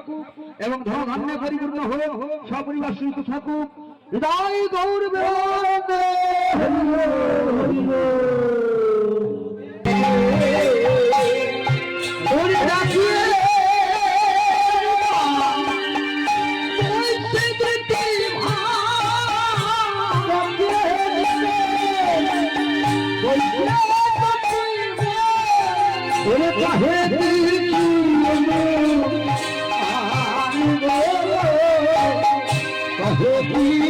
থাকুক এবং ধনধান্যে পরিপূর্ণ হয়ে সপরিবার সুস্থ থাকুক। হৃদয় গৌরবে। Oh,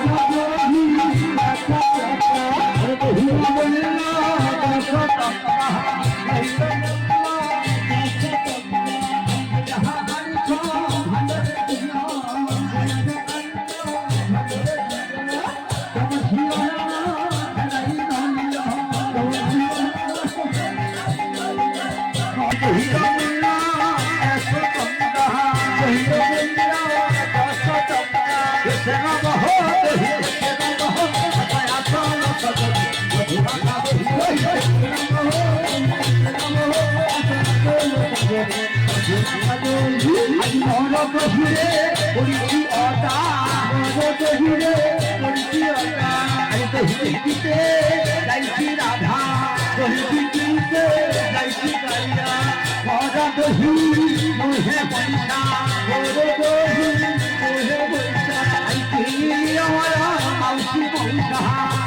ঘিরে করিছি অটা ঘিরে করিছি অটা হিন্দিতে গাইছি রাধা হিন্দিতে গাইছি কালিয়া। ভরা দহি মোহে পয়সা ভরে দহি মোহে পয়সা। কিনি আমার মাউসি পয়সা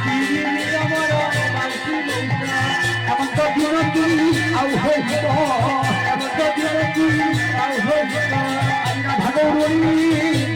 কিনি আমার মাউসি পয়সা। এমন তো দিন কি আউ হইব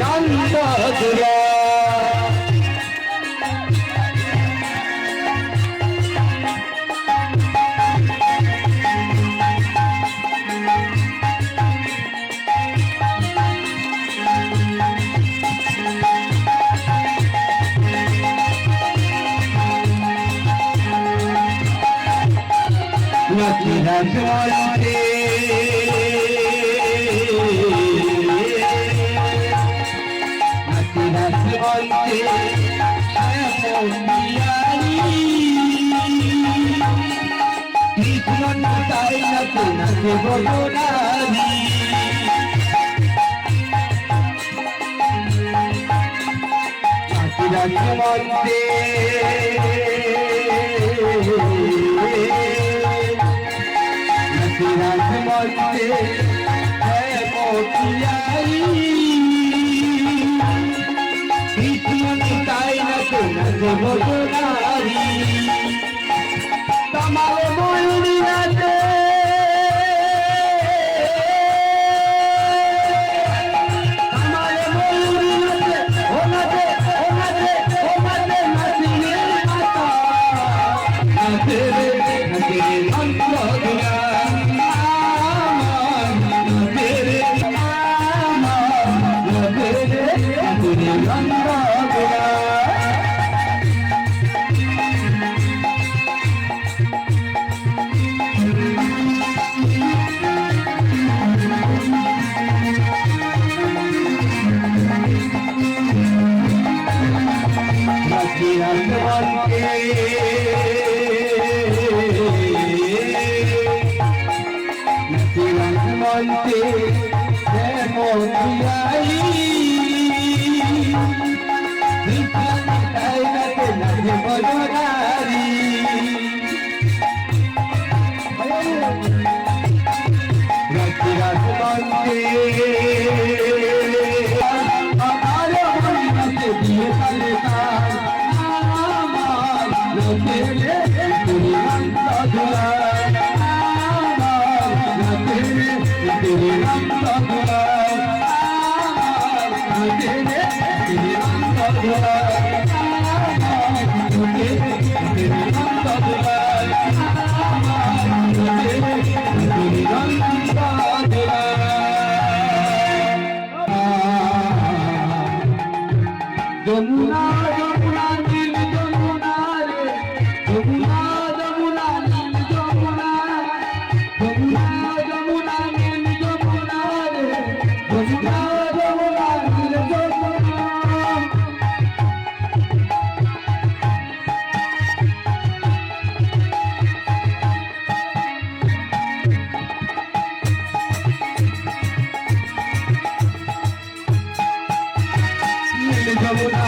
নন্দ দুলা নাচি রাজে কৃষ্ণ নাচাই নাচে নাচে বড়ারি নাচি রাজে মন্দির রাজ মধ্যে কৃষ্ণ নিতাই নাচে নাচে বদনারি তোমার ময়ূরী নাচে ও yeah, yeah. যমুনা যমুনা নীল যমুনা রে যমুনা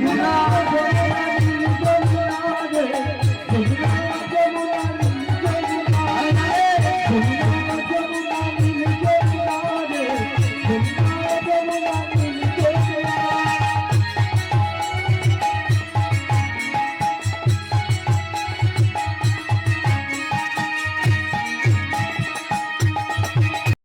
গো, হলো